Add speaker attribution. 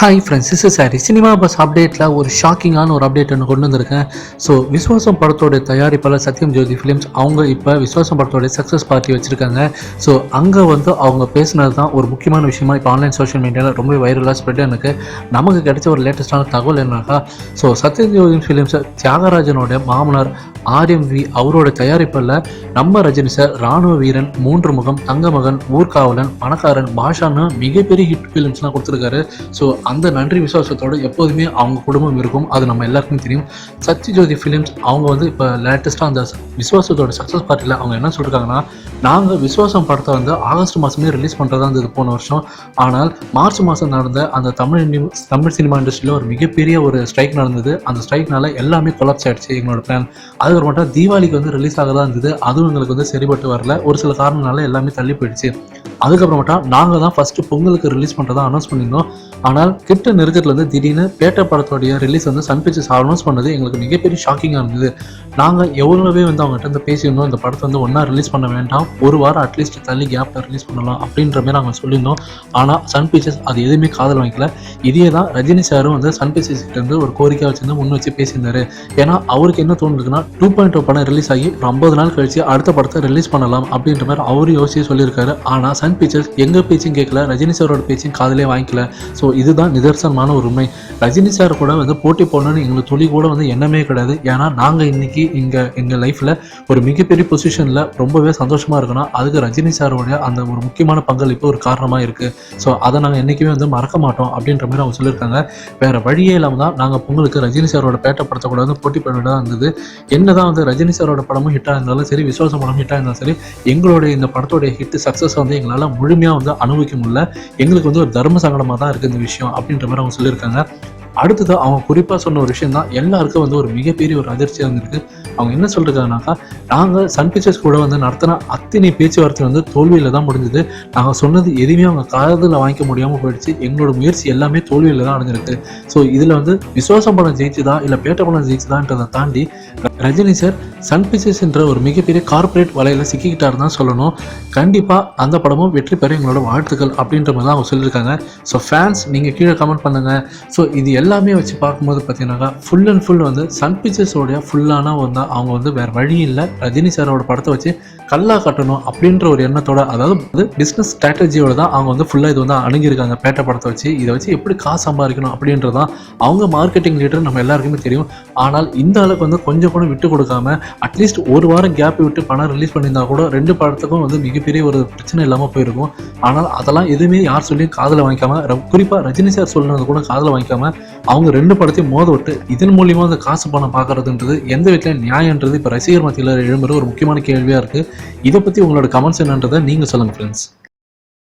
Speaker 1: Hi friends சிசு sorry cinema buzz அப்டேட்டில் ஒரு ஷாக்கிங்கான ஒரு அப்டேட் ஒன்று கொண்டு வந்திருக்கேன். ஸோ விஸ்வாசம் படத்தோட தயாரிப்பாளர் சத்யம் ஜோதி ஃபிலிம்ஸ் அவங்க இப்போ விஸ்வாசம் படத்தோட சக்ஸஸ் பார்ட்டி வச்சுருக்காங்க. ஸோ அங்கே வந்து அவங்க பேசினது தான் ஒரு முக்கியமான விஷயமா இப்போ ஆன்லைன் சோஷியல் மீடியாவில் ரொம்ப வைரலாக ஸ்ப்ரெட் எனக்கு நமக்கு கிடைச்ச ஒரு லேட்டஸ்டான தகவல் என்னக்கா ஸோ சத்யம் ஜோதி ஃபிலிம்ஸ் தியாகராஜனோட மாமனார் ஆர்எம்வி அவரோட தயாரிப்பில் நம்ம ரஜினி சார் ராணுவ வீரன் மூன்று முகம் தங்கமகன் ஊர்காவலன் பணக்காரன் பாஷான்னு மிகப்பெரிய ஹிட் ஃபிலிம்ஸ்லாம் கொடுத்துருக்காரு. ஸோ அந்த நன்றி விசுவாசத்தோடு எப்போதுமே அவங்க குடும்பம் இருக்கும். அது நம்ம எல்லாருக்குமே தெரியும். சத்யஜோதி ஃபிலிம்ஸ் அவங்க வந்து இப்போ லேட்டஸ்ட்டாக அந்த விசுவாசத்தோட சக்ஸஸ் பார்ட்டியில் அவங்க என்ன சொல்லியிருக்காங்கன்னா நாங்கள் விசுவாசம் படத்தை வந்து ஆகஸ்ட் மாதமே ரிலீஸ் பண்ணுறதா இருந்தது போன வருஷம். ஆனால் மார்ச் மாதம் நடந்த அந்த தமிழ் இண்டி- தமிழ் சினிமா இண்டஸ்ட்ரியில் ஒரு மிகப்பெரிய ஒரு ஸ்ட்ரைக் நடந்தது. அந்த ஸ்ட்ரைக்னால எல்லாமே கொலாப்ஸ் ஆகிடுச்சு எங்களோட பிளான் அதுக்கப்புறமேட்டா தீபாவளிக்கு வந்து ரிலீஸ் ஆக தான் இருந்தது. அதுவும் எங்களுக்கு வந்து சரிப்பட்டு வரல. ஒரு சில காரணங்களால எல்லாமே தள்ளி போயிடுச்சு. அதுக்கப்புறமேட்டா நாங்கள் தான் ஃபஸ்ட்டு பொங்கலுக்கு ரிலீஸ் பண்ணுறதா அனௌன்ஸ் பண்ணியிருந்தோம். ஆனால் கிட்ட நெருக்கத்துலேருந்து திடீர்னு பேட்ட படத்தோடைய ரிலீஸ் வந்து சன் பிக்சர்ஸ் அனௌன்ஸ் பண்ணது எங்களுக்கு மிகப்பெரிய ஷாக்கிங்காக இருந்தது. நாங்கள் எவ்வளோவே வந்து அவங்ககிட்ட இருந்து பேசியிருந்தோம் இந்த படத்தை வந்து ஒன்றா ரிலீஸ் பண்ண வேண்டாம் ஒரு வாரம் அட்லீஸ்ட் தள்ளி கேப்பில் ரிலீஸ் பண்ணலாம் அப்படின்ற மாதிரி நாங்கள் சொல்லியிருந்தோம். ஆனால் சன் பிக்சர்ஸ் அது எதுவுமே காதல் வாங்கிக்கல. இதே தான் ரஜினி சாரும் வந்து சன் பிக்சர்ஸ் கிட்ட இருந்து ஒரு கோரிக்கை வச்சிருந்து முன் வச்சு பேசியிருந்தாரு. ஏன்னா அவருக்கு என்ன தோணுதுன்னா டூ பாயிண்ட் oh படம் ரிலீஸ் ஆகி ஒரு ஐம்பது நாள் கழிச்சு அடுத்த படத்தை ரிலீஸ் பண்ணலாம் அப்படின்ற மாதிரி அவரு யோசிச்சு சொல்லியிருக்காரு. ஆனால் சன் பிக்சர்ஸ் எங்கள் பேச்சும் கேட்கல ரஜினி சாரோட பேச்சும் காதலே வாங்கிக்கல. ஸோ இதுதான் நிதர்சனமான ஒரு உண்மை ரஜினி சார் கூட வந்து போட்டி போடணும்னு எங்களுக்கு துளி கூட வந்து எண்ணமே கிடையாது. ஏன்னா நாங்கள் இன்னைக்கு இங்கே எங்கள் லைஃப்பில் ஒரு மிகப்பெரிய பொசிஷனில் ரொம்பவே சந்தோஷமாக இருக்கணும். அதுக்கு ரஜினி சாரோடைய அந்த ஒரு முக்கியமான பங்களிப்பு ஒரு காரணமாக இருக்குது ஸோ அதை நாங்கள் என்றைக்குமே வந்து மறக்க மாட்டோம் அப்படின்ற மாதிரி அவங்க சொல்லியிருக்காங்க. வேறு வழியே இல்லாமல் தான் நாங்கள் பொங்கலுக்கு ரஜினி சாரோட பேட்டை படத்தை கூட வந்து போட்டி போட வேண்டியதாக இருந்தது. என்னதான் வந்து ரஜினி சாரோட படமும் ஹிட்டாக இருந்தாலும் சரி விசுவாச படமும் ஹிட்டாக இருந்தாலும் சரி எங்களுடைய இந்த படத்தோடைய ஹிட் சக்ஸஸ் வந்து எங்களால் முழுமையாக வந்து அனுபவிக்க முடியல. எங்களுக்கு வந்து ஒரு தர்ம சங்கடமாக தான் இருக்குது இந்த விஷயம். அப்படின்ற மாதிரி அவங்க சொல்லியிருக்காங்க. அடுத்தது அவங்க குறிப்பாக சொன்ன ஒரு விஷயம் தான் எல்லாருக்கும் வந்து ஒரு மிகப்பெரிய ஒரு அதிர்ச்சியாக இருந்திருக்கு. அவங்க என்ன சொல்லிருக்காங்கனாக்கா நாங்கள் சன் பிக்சர்ஸ் கூட வந்து நடத்தின அத்தனை பேச்சுவார்த்தை வந்து தோல்வியில் தான் முடிஞ்சது. நாங்கள் சொன்னது எதுவுமே அவங்க காதலில் வாங்கிக்க முடியாமல் போயிடுச்சு. எங்களோட முயற்சி எல்லாமே தோல்வியில் தான் அடைஞ்சிருக்கு. ஸோ இதில் வந்து விசுவாசம் படம் ஜெயிச்சுதா இல்லை பேட்ட படம் ஜெயிச்சுதான்றதை தாண்டி ரஜினி சார் சன் பிக்சர்ஸ் என்ற ஒரு மிகப்பெரிய கார்ப்பரேட் வலையில் சிக்கிக்கிட்டாரு தான் சொல்லணும். கண்டிப்பாக அந்த படமும் வெற்றி பெற எங்களோட வாழ்த்துக்கள் அப்படின்ற மாதிரி தான் அவங்க சொல்லியிருக்காங்க. ஸோ ஃபேன்ஸ் நீங்கள் கீழே கமெண்ட் பண்ணுங்கள் ஸோ இது எல்லாமே வச்சு பார்க்கும்போது பார்த்தீங்கன்னாக்கா ஃபுல் அண்ட் ஃபுல் வந்து சன் பிக்சர்ஸோடைய ஃபுல்லான வந்து அவங்க வந்து வேறு வழி இல்லை. ரஜினி சாரோட படத்தை வச்சு கல்லா கட்டணும் அப்படின்ற ஒரு எண்ணத்தோட அதாவது பிஸ்னஸ் ஸ்ட்ராட்டஜியோட தான் அவங்க வந்து ஃபுல்லாக இது வந்து அணுகியிருக்காங்க பேட்டை படத்தை வச்சு. இதை வச்சு எப்படி காசு சம்பாதிக்கணும் அப்படின்றதான் அவங்க மார்க்கெட்டிங் லீடர் நம்ம எல்லாருக்குமே தெரியும். ஆனால் இந்த அளவுக்கு வந்து கொஞ்சம் கூட விட்டு கொடுக்காம அட்லீஸ்ட் ஒரு வாரம் கேப் விட்டு பணம் ரிலீஸ் பண்ணியிருந்தா கூட ரெண்டு படத்துக்கும் வந்து மிகப்பெரிய ஒரு பிரச்சனை இல்லாமல் போயிருக்கும். ஆனால் அதெல்லாம் எதுவுமே யார் சொல்லியும் காதில் வாங்கிக்காம ர- குறிப்பா ரஜினி சார் சொல்லுறது கூட காதில் வாங்கிக்காம அவங்க ரெண்டு படத்தையும் மோத விட்டு இதன் மூலியமாக அந்த காசு பணம் பார்க்கறதுன்றது எந்த வீட்டில் நியாயன்றது இப்போ ரசிகர் மத்தியில் எழும்புற ஒரு முக்கியமான கேள்வியாக இருக்குது இதை பற்றி உங்களோட கமெண்ட்ஸ் என்னன்றதை நீங்கள் சொல்லுங்க ஃப்ரெண்ட்ஸ்